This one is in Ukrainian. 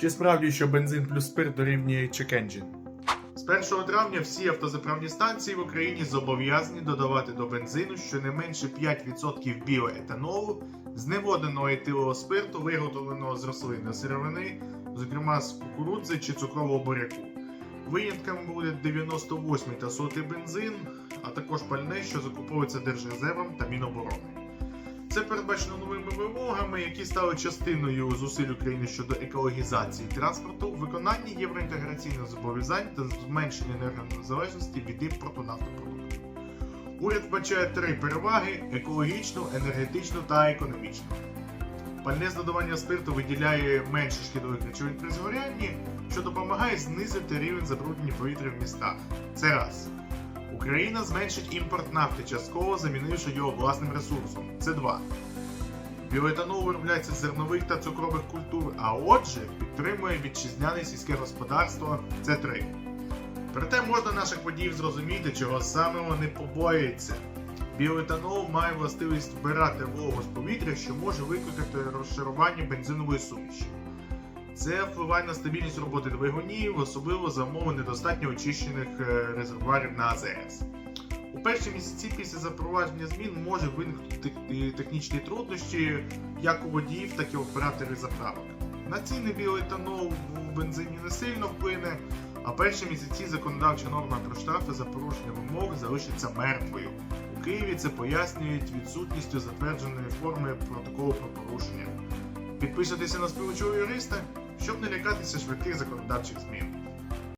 Чи справді, що бензин плюс спирт дорівнює check engine? З 1 травня всі автозаправні станції в Україні зобов'язані додавати до бензину щонайменше 5% біоетанолу, зневоденого етилового спирту, виготовленого з рослинної сировини, зокрема з кукурудзи чи цукрового буряку. Винятками буде 98 та 100 бензин, а також пальне, що закуповується Держрезервом та Міноборони. Це передбачено новими вимогами, які стали частиною зусиль України щодо екологізації транспорту, виконання євроінтеграційних зобов'язань та зменшення енергонезалежності від імпорту нафтопродуктів. Уряд вбачає три переваги: екологічну, енергетичну та економічну. Пальне з додавання спирту виділяє менше шкідливих речовин при згорянні, що допомагає знизити рівень забруднення повітря в містах. Це раз. Україна зменшить імпорт нафти, частково замінивши його власним ресурсом. Це два. Біоетанол виробляється з зернових та цукрових культур, а отже, підтримує вітчизняне сільське господарство. Це три. Проте можна наших водіїв зрозуміти, чого саме вони побоюються. Біоетанол має властивість вбирати вологу з повітря, що може викликати розшарування бензинової суміші. Це впливає на стабільність роботи двигунів, особливо за умови недостатньо очищених е, резервуарів на АЗС. У перші місяці після запровадження змін може виникнути технічні труднощі як у водіїв, так і операторів заправок. На ціни біоетанол в бензині не сильно вплине, а перші місяці законодавча норма про штрафи за порушення вимог залишиться мертвою. У Києві це пояснюють відсутністю затвердженої форми протоколу про порушення. Підписуйтеся на співчого юриста, щоб не лякатися швидких законодавчих змін.